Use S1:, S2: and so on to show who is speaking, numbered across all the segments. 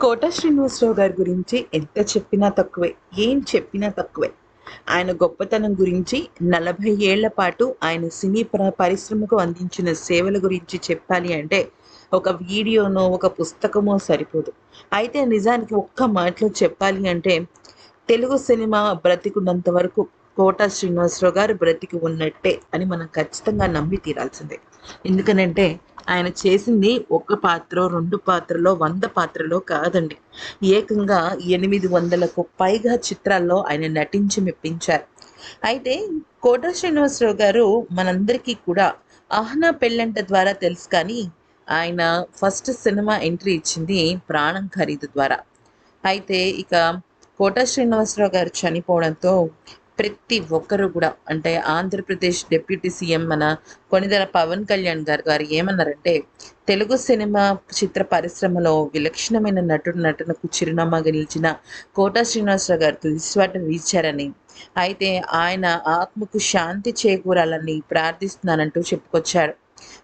S1: కోట శ్రీనివాసరావు గారి గురించి ఎంత చెప్పినా తక్కువే ఏం చెప్పినా తక్కువే. ఆయన గొప్పతనం గురించి నలభై ఏళ్ళ పాటు ఆయన సినీ ప్ర- పరిశ్రమకు అందించిన సేవల గురించి చెప్పాలి అంటే ఒక వీడియోనో ఒక పుస్తకమో సరిపోదు. అయితే నిజానికి ఒక్క మాటలో చెప్పాలి అంటే తెలుగు సినిమా బ్రతికున్నంత వరకు కోట శ్రీనివాసరావు గారు బ్రతికి ఉన్నట్టే అని మనం ఖచ్చితంగా నమ్మి తీరాల్సిందే. ఎందుకనంటే ఆయన చేసింది ఒక పాత్ర రెండు పాత్రలో వంద పాత్రలో కాదండి. ఏకంగా ఎనిమిది వందలకు పైగా చిత్రాల్లో ఆయన నటించి మెప్పించారు. అయితే కోట శ్రీనివాసరావు గారు మనందరికీ కూడా ఆహ్నా పెళ్ళంట ద్వారా తెలుసు కానీ ఆయన ఫస్ట్ సినిమా ఎంట్రీ ఇచ్చింది ప్రాణం ఖరీదు ద్వారా. అయితే ఇక కోట శ్రీనివాసరావు గారు చనిపోవడంతో ప్రతి ఒక్కరు కూడా అంటే ఆంధ్రప్రదేశ్ డిప్యూటీ సీఎం మన కొనిదెల పవన్ కళ్యాణ్ గారు గారు ఏమన్నారంటే తెలుగు సినిమా చిత్ర పరిశ్రమలో విలక్షణమైన నటుడు నటనకు చిరునామాగా నిలిచిన కోట శ్రీనివాసరావు గారు తుదిస్వాట వీచారని అయితే ఆయన ఆత్మకు శాంతి చేకూరాలని ప్రార్థిస్తున్నానంటూ చెప్పుకొచ్చారు.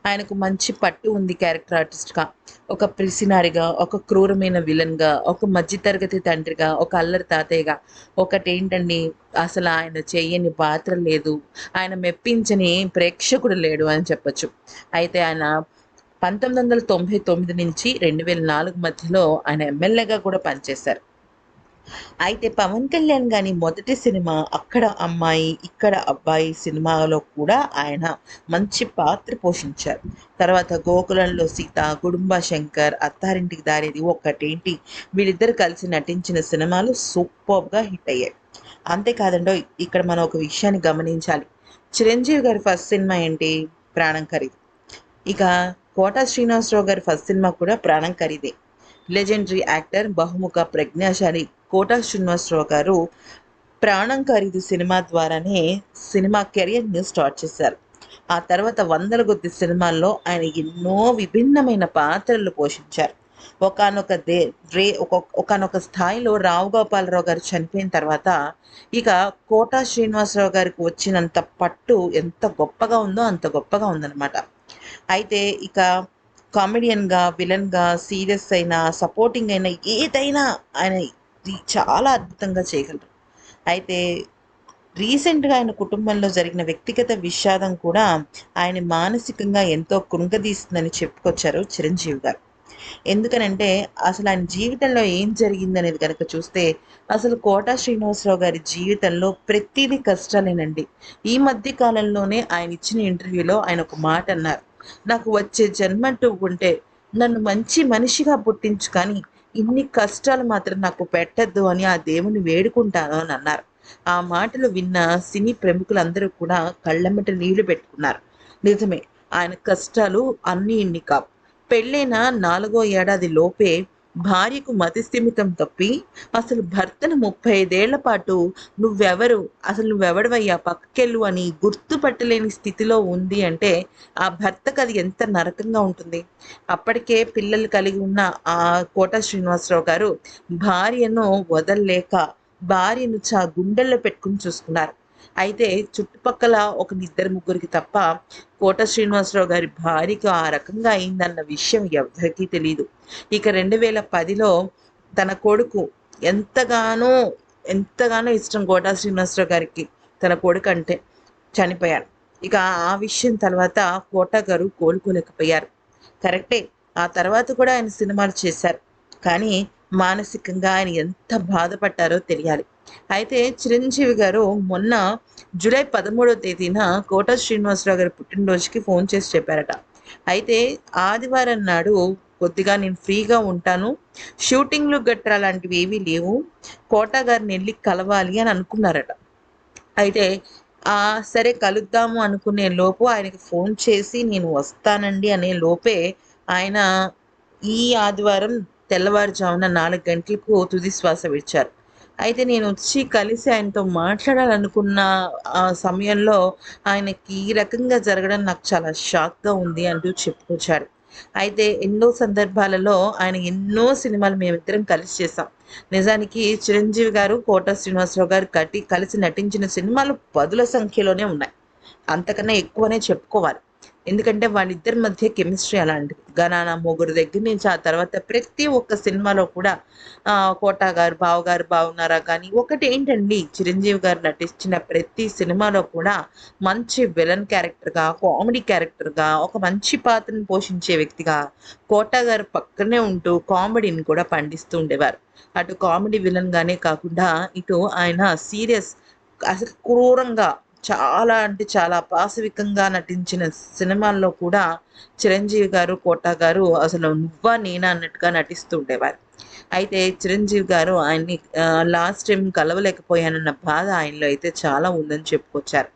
S1: ఆయనకు మంచి పట్టు ఉంది క్యారెక్టర్ ఆర్టిస్ట్గా ఒక ప్రిసినారిగా ఒక క్రూరమైన విలన్గా ఒక మధ్యతరగతి తండ్రిగా ఒక అల్లరి తాతయ్యగా. ఒకటేంటండి అసలు ఆయన చేయని పాత్ర లేదు. ఆయన మెప్పించని ప్రేక్షకుడు లేడు అని చెప్పొచ్చు. అయితే ఆయన పంతొమ్మిది వందల తొంభై తొమ్మిది నుంచి రెండు వేల నాలుగు మధ్యలో ఆయన ఎమ్మెల్యేగా కూడా పనిచేశారు. అయితే పవన్ కళ్యాణ్ గాని మొదటి సినిమా అక్కడ అమ్మాయి ఇక్కడ అబ్బాయి సినిమాలో కూడా ఆయన మంచి పాత్ర పోషించారు. తర్వాత గోకులంలో సీత కుటుంబ శంకర్ అత్తారింటికి దారేది ఒక్కటేంటి? వీళ్ళిద్దరు కలిసి నటించిన సినిమాలు సూపర్గా హిట్ అయ్యాయి. అంతేకాదండో ఇక్కడ మనం ఒక విషయాన్ని గమనించాలి. చిరంజీవి గారి ఫస్ట్ సినిమా ఏంటి? ప్రాణం ఖరీదు. ఇక కోట శ్రీనివాసరావు గారి ఫస్ట్ సినిమా కూడా ప్రాణం ఖరీదే. లెజెండరీ యాక్టర్ బహుముఖ ప్రజ్ఞాశాలి కోటా శ్రీనివాసరావు గారు ప్రాణం ఖరీదు సినిమా ద్వారానే సినిమా కెరియర్ని స్టార్ట్ చేశారు. ఆ తర్వాత వందల కొద్ది సినిమాల్లో ఆయన ఎన్నో విభిన్నమైన పాత్రలు పోషించారు. ఒకనొక దే రే ఒక ఒకనొక స్థాయిలో రావు గోపాలరావు గారు చనిపోయిన తర్వాత ఇక కోటా శ్రీనివాసరావు గారికి వచ్చినంత పట్టు ఎంత గొప్పగా ఉందో అంత గొప్పగా ఉందన్నమాట. అయితే ఇక కామెడియన్గా విలన్గా సీరియస్ అయినా సపోర్టింగ్ అయినా ఏదైనా ఆయన చాలా అద్భుతంగా చేయగలరు. అయితే రీసెంట్గా ఆయన కుటుంబంలో జరిగిన వ్యక్తిగత విషాదం కూడా ఆయన మానసికంగా ఎంతో కృంగదీస్తుందని చెప్పుకొచ్చారు చిరంజీవి గారు. ఎందుకనంటే అసలు ఆయన జీవితంలో ఏం జరిగిందనేది కనుక చూస్తే అసలు కోట శ్రీనివాసరావు గారి జీవితంలో ప్రతిదీ కష్టాలేనండి. ఈ మధ్య కాలంలోనే ఆయన ఇచ్చిన ఇంటర్వ్యూలో ఆయన ఒక మాట అన్నారు. నాకు వచ్చే జన్మంటూ ఉంటే నన్ను మంచి మనిషిగా పుట్టించు కానీ ఇన్ని కష్టాలు మాత్రం నాకు పెట్టద్దు అని ఆ దేవుని వేడుకుంటాను అని అన్నారు. ఆ మాటలు విన్న సినీ ప్రముఖులందరూ కూడా కళ్ళమ్మట నీళ్ళు పెట్టుకున్నారు. నిజమే ఆయన కష్టాలు అన్ని ఇన్ని కావు. పెళ్ళైన నాలుగో ఏడాది లోపే భార్యకు మతిస్థిమితం తప్పి అసలు భర్తను ముప్పై ఐదేళ్ళ పాటు నువ్వెవరు? అసలు నువ్వెవడవయ్యా? పక్కకెళ్ళు అని గుర్తుపట్టలేని స్థితిలో ఉంది అంటే ఆ భర్తకు అది ఎంత నరకంగా ఉంటుంది. అప్పటికే పిల్లలు కలిగి ఉన్న ఆ కోట శ్రీనివాసరావు గారు భార్యను వదల్లేక భార్యను చా గుండెల్లో పెట్టుకుని చూసుకున్నారు. అయితే చుట్టుపక్కల ఒక ఇద్దరు ముగ్గురికి తప్ప కోట శ్రీనివాసరావు గారి భార్యకు ఆ రకంగా అయిందన్న విషయం ఎవరికీ తెలియదు ఇక రెండు వేల పదిలో తన కొడుకు ఎంతగానో ఎంతగానో ఇష్టం కోట శ్రీనివాసరావు గారికి తన కొడుకు అంటే చనిపోయాడు. ఇక ఆ విషయం తర్వాత కోట గారు కోలుకోలేకపోయారు. కరెక్టే ఆ తర్వాత కూడా ఆయన సినిమాలు చేశారు. కానీ మానసికంగా ఆయన ఎంత బాధపడ్డారో తెలియాలి. అయితే చిరంజీవి గారు మొన్న జూలై పదమూడవ తేదీన కోట శ్రీనివాసరావు గారి పుట్టినరోజుకి ఫోన్ చేసి చెప్పారట. అయితే ఆదివారం నాడు కొద్దిగా నేను ఫ్రీగా ఉంటాను షూటింగ్లు గట్రా లాంటివి ఏవీ లేవు కోట గారిని వెళ్ళి కలవాలి అని అనుకున్నారట. అయితే సరే కలుద్దాము అనుకునే లోపు ఆయనకి ఫోన్ చేసి నేను వస్తానండి అనే లోపే ఆయన ఈ ఆదివారం తెల్లవారుజామున నాలుగు గంటలకు తుది శ్వాస విడిచారు. అయితే నేను వచ్చి కలిసి ఆయనతో మాట్లాడాలనుకున్న ఆ సమయంలో ఆయనకి ఈ రకంగా జరగడం నాకు చాలా షాక్గా ఉంది అంటూ చెప్పుకొచ్చారు. అయితే ఎన్నో సందర్భాలలో ఆయన ఎన్నో సినిమాలు మేమిద్దరం కలిసి చేసాం నిజానికి చిరంజీవి గారు కోట శ్రీనివాసరావు గారు కట్టి కలిసి నటించిన సినిమాలు పదుల సంఖ్యలోనే ఉన్నాయి. అంతకన్నా ఎక్కువనే చెప్పుకోవాలి. ఎందుకంటే వాళ్ళిద్దరి మధ్య కెమిస్ట్రీ అలాంటిది. గనానా మొగుడు దగ్గర నుంచి ఆ తర్వాత ప్రతి ఒక్క సినిమాలో కూడా కోటా గారు బావ గారు బాగున్నారా? కానీ ఒకటి ఏంటండి చిరంజీవి గారు నటించిన ప్రతి సినిమాలో కూడా మంచి విలన్ క్యారెక్టర్గా కామెడీ క్యారెక్టర్గా ఒక మంచి పాత్రను పోషించే వ్యక్తిగా కోటా గారు పక్కనే ఉంటూ కామెడీని కూడా పండిస్తూ ఉండేవారు. అటు కామెడీ విలన్ గానే కాకుండా ఇటు ఆయన సీరియస్ అసలు క్రూరంగా చాలా అంటే చాలా పాశవికంగా నటించిన సినిమాల్లో కూడా చిరంజీవి గారు కోటా గారు అసలు నువ్వా నేనా అన్నట్టుగా నటిస్తూ ఉండేవారు అయితే చిరంజీవి గారు ఆయన్ని లాస్ట్ టైం కలవలేకపోయానన్న బాధ ఆయనలో అయితే చాలా ఉందని చెప్పుకొచ్చారు.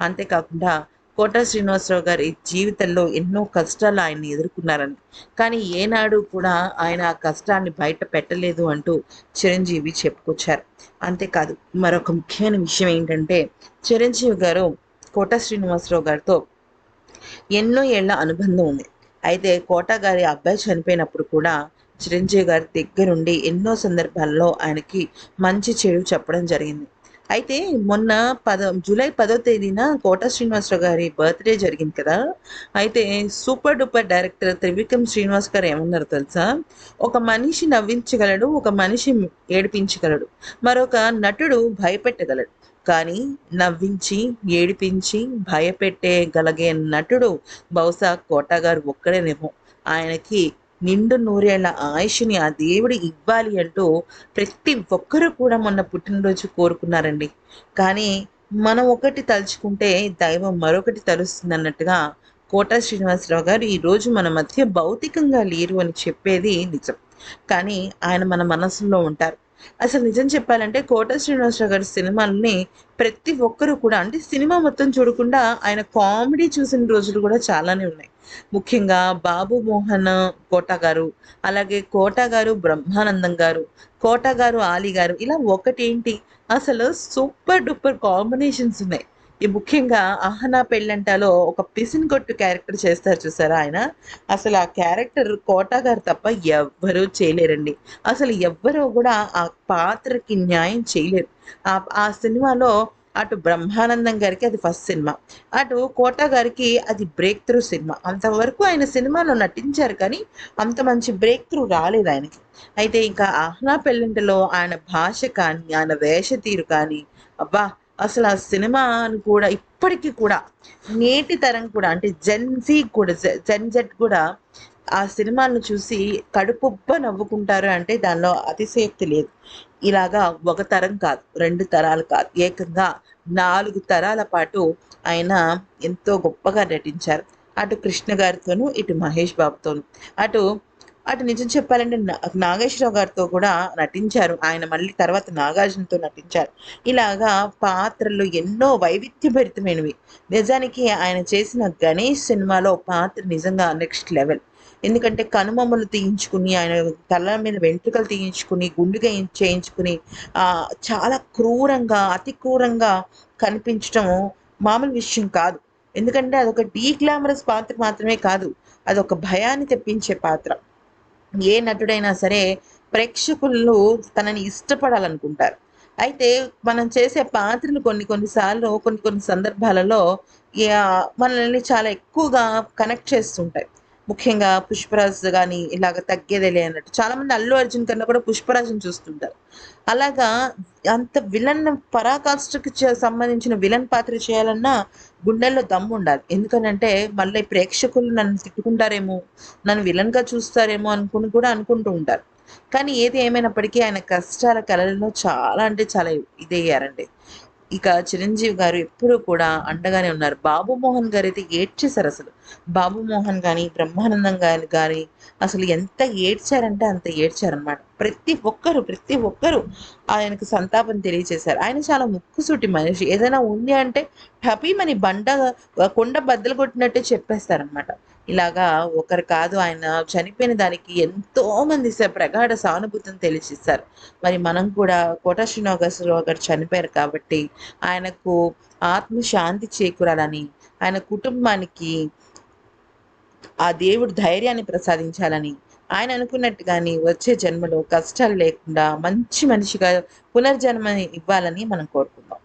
S1: అంతేకాకుండా కోట శ్రీనివాసరావు గారి జీవితంలో ఎన్నో కష్టాలు ఆయన్ని ఎదుర్కొన్నారని. కానీ ఏనాడు కూడా ఆయన ఆ కష్టాన్ని బయట పెట్టలేదు అంటూ చిరంజీవి చెప్పుకొచ్చారు. అంతేకాదు మరొక ముఖ్యమైన విషయం ఏంటంటే చిరంజీవి గారు కోట శ్రీనివాసరావు గారితో ఎన్నో ఏళ్ళ అనుబంధం ఉంది. అయితే కోట గారి అబ్బాయి చనిపోయినప్పుడు కూడా చిరంజీవి గారి దగ్గరుండి ఎన్నో సందర్భాల్లో ఆయనకి మంచి చెడు చెప్పడం జరిగింది. అయితే మొన్న పద జూలై పదో తేదీన కోట శ్రీనివాసరావు గారి బర్త్డే జరిగింది కదా. అయితే super duper director Trivikram Srinivas గారు ఏమన్నారు తెలుసా? ఒక మనిషి నవ్వించగలడు ఒక మనిషి ఏడిపించగలడు మరొక నటుడు భయపెట్టగలడు. కానీ నవ్వించి ఏడిపించి భయపెట్టేగలిగే నటుడు బహుశా కోట గారు ఒక్కడేనేమో. ఆయనకి నిండు నూరేళ్ళ ఆయుష్ని ఆ దేవుడు ఇవ్వాలి అంటూ ప్రతి ఒక్కరూ కూడా మొన్న పుట్టినరోజు కోరుకున్నారండి. కానీ మనం ఒకటి తలుచుకుంటే దైవం మరొకటి తలుస్తుంది అన్నట్టుగా కోట శ్రీనివాసరావు గారు ఈరోజు మన మధ్య భౌతికంగా లేరు అని చెప్పేది నిజం. కానీ ఆయన మన మనసులో ఉంటారు. అసలు నిజం చెప్పాలంటే కోట శ్రీనివాసరావు గారి సినిమాలని ప్రతి ఒక్కరూ కూడా అంటే సినిమా మొత్తం చూడకుండా ఆయన కామెడీ చూసిన రోజులు కూడా చాలానే ఉన్నాయి. ముఖ్యంగా బాబు మోహన్ కోట గారు అలాగే కోట గారు బ్రహ్మానందం గారు కోట గారు ఆలి గారు ఇలా ఒకటేంటి? అసలు సూపర్ డూపర్ కాంబినేషన్స్ ఉన్నాయి. ఈ ముఖ్యంగా ఆహనా పెళ్ళంటాలో ఒక పిసిన్ కొట్టు క్యారెక్టర్ చేస్తారు చూసారా ఆయన? అసలు ఆ క్యారెక్టర్ కోట గారు తప్ప ఎవ్వరూ చేయలేరండి. అసలు ఎవ్వరూ కూడా ఆ పాత్రకి న్యాయం చేయలేరు. ఆ ఆ సినిమాలో అటు బ్రహ్మానందం గారికి అది ఫస్ట్ సినిమా. అటు కోట గారికి అది బ్రేక్ త్రూ సినిమా. అంతవరకు ఆయన సినిమాలో నటించారు కానీ అంత మంచి బ్రేక్ త్రూ రాలేదు ఆయనకి. అయితే ఇంకా ఆహ్నా పెళ్ళింటిలో ఆయన భాష కానీ ఆయన వేష తీరు కానీ అబ్బా అసలు ఆ సినిమాని కూడా ఇప్పటికీ కూడా నేటి తరం కూడా అంటే జెన్జీ కూడా జెన్ జెట్ కూడా ఆ సినిమాలను చూసి కడుపుబ్బ నవ్వుకుంటారు అంటే దానిలో అతిశయక్తి లేదు. ఇలాగా ఒక తరం కాదు రెండు తరాలు కాదు. ఏకంగా నాలుగు తరాల పాటు ఆయన ఎంతో గొప్పగా నటించారు. అటు కృష్ణ గారితోనూ ఇటు మహేష్ బాబుతోనూ. అటు అటు నిజం చెప్పాలంటే నా- నాగేశ్వరరావు గారితో కూడా నటించారు. ఆయన మళ్ళీ తర్వాత నాగార్జునతో నటించారు. ఇలాగా పాత్రలు ఎన్నో వైవిధ్యభరితమైనవి. నిజానికి ఆయన చేసిన గణేష్ సినిమాలో పాత్ర నిజంగా నెక్స్ట్ లెవెల్. ఎందుకంటే కనుమమ్మలు తీయించుకుని ఆయన తల మీద వెంట్రుకలు తీయించుకుని గుండుగా చేయించుకుని చాలా క్రూరంగా అతి క్రూరంగా కనిపించడం మామూలు విషయం కాదు. ఎందుకంటే అదొక డీ గ్లామరస్ పాత్ర మాత్రమే కాదు. అదొక భయాన్ని తెప్పించే పాత్ర. ఏ నటుడైనా సరే ప్రేక్షకులు తనని ఇష్టపడాలనుకుంటారు. అయితే మనం చేసే పాత్రలు కొన్ని కొన్నిసార్లు కొన్ని కొన్ని సందర్భాలలో మనల్ని చాలా ఎక్కువగా కనెక్ట్ చేస్తుంటాయి. ముఖ్యంగా పుష్పరాజ్ కానీ ఇలాగ తగ్గేదేలే అన్నట్టు. చాలా మంది అల్లు అర్జున్ కన్నా కూడా పుష్పరాజ్ని చూస్తుంటారు. అలాగా అంత విలన్ పరాకాష్ఠకి సంబంధించిన విలన్ పాత్ర చేయాలన్నా గుండెల్లో దమ్ము ఉండాలి. ఎందుకనంటే మళ్ళీ ప్రేక్షకులు నన్ను తిట్టుకుంటారేమో నన్ను విలన్గా చూస్తారేమో అనుకుని కూడా అనుకుంటూ ఉంటారు. కానీ ఏది ఏమైనప్పటికీ ఆయన కష్టాల కళలలో చాలా అంటే చాలా ఇదయ్యారండి. ఇక చిరంజీవి గారు ఎప్పుడూ కూడా అండగానే ఉన్నారు. బాబు మోహన్ గారు అయితే ఏడ్చేశారు అసలు. బాబు మోహన్ కానీ బ్రహ్మానందం గారి గారి అసలు ఎంత ఏడ్చారంటే అంత ఏడ్చారనమాట ప్రతి ఒక్కరు ప్రతి ఒక్కరు ఆయనకు సంతాపం తెలియజేశారు ఆయన చాలా ముక్కుసూటి మనిషి. ఏదైనా ఉంది అంటే టపీమని బండ కొండ బద్దలు కొట్టినట్టే చెప్పేస్తారనమాట ఇలాగా ఒకరు కాదు ఆయన చనిపోయిన దానికి ఎంతో మంది ప్రగాఢ సానుభూతిని తెలియజేశారు మరి మనం కూడా కోట శ్రీనివాసరావు గారు చనిపోయారు కాబట్టి ఆయనకు ఆత్మశాంతి చేకూరాలని ఆయన కుటుంబానికి ఆ దేవుడు ధైర్యాన్ని ప్రసాదించాలని ఆయన అనుకున్నట్టుగాని వచ్చే జన్మలో కష్టాలు లేకుండా మంచి మనిషిగా పునర్జన్మ ఇవ్వాలని మనం కోరుకుందాం.